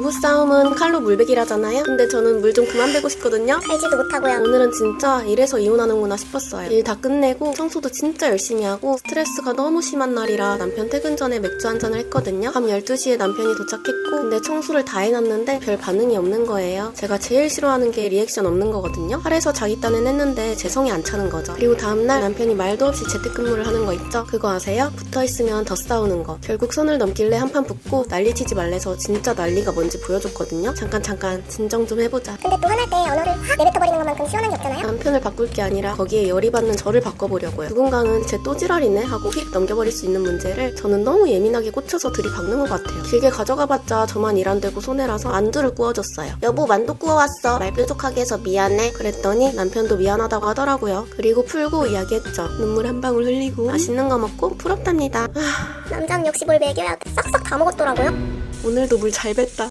부부싸움은 칼로 물베기라잖아요. 근데 저는 물 좀 그만 베고 싶거든요. 알지도 못하고요. 오늘은 진짜 이래서 이혼하는구나 싶었어요. 일 다 끝내고 청소도 진짜 열심히 하고 스트레스가 너무 심한 날이라 남편 퇴근 전에 맥주 한 잔을 했거든요. 밤 12시에 남편이 도착했고 근데 청소를 다 해놨는데 별 반응이 없는 거예요. 제가 제일 싫어하는 게 리액션 없는 거거든요. 할에서 자기 딴엔 했는데 제 성이 안 차는 거죠. 그리고 다음날 남편이 말도 없이 재택근무를 하는 거 있죠? 그거 아세요? 붙어 있으면 더 싸우는 거. 결국 선을 넘길래 한 판 붙고 난리치지 말래서 진짜 난리가 뭔지 보여줬거든요. 잠깐 잠깐 진정 좀 해보자. 근데 또 화날 때 언어를 확 내뱉어버리는 것만큼 시원한 게 없잖아요. 남편을 바꿀 게 아니라 거기에 열이 받는 저를 바꿔보려고요. 누군가는 쟤 또 지랄이네 하고 휙 넘겨버릴 수 있는 문제를 저는 너무 예민하게 꽂혀서 들이박는 것 같아요. 길게 가져가봤자 저만 일 안 되고 손해라서 안주를 구워줬어요. 여보 만두 구워왔어. 말 뾰족하게 해서 미안해. 그랬더니 남편도 미안하다고 하더라고요. 그리고 풀고 이야기했죠. 눈물 한 방울 흘리고 맛있는 거 먹고 풀었답니다. 아, 남자는 역시 뭘 먹여야 돼. 싹싹 다 먹었더라고요. 오늘도 물 잘 뱉다.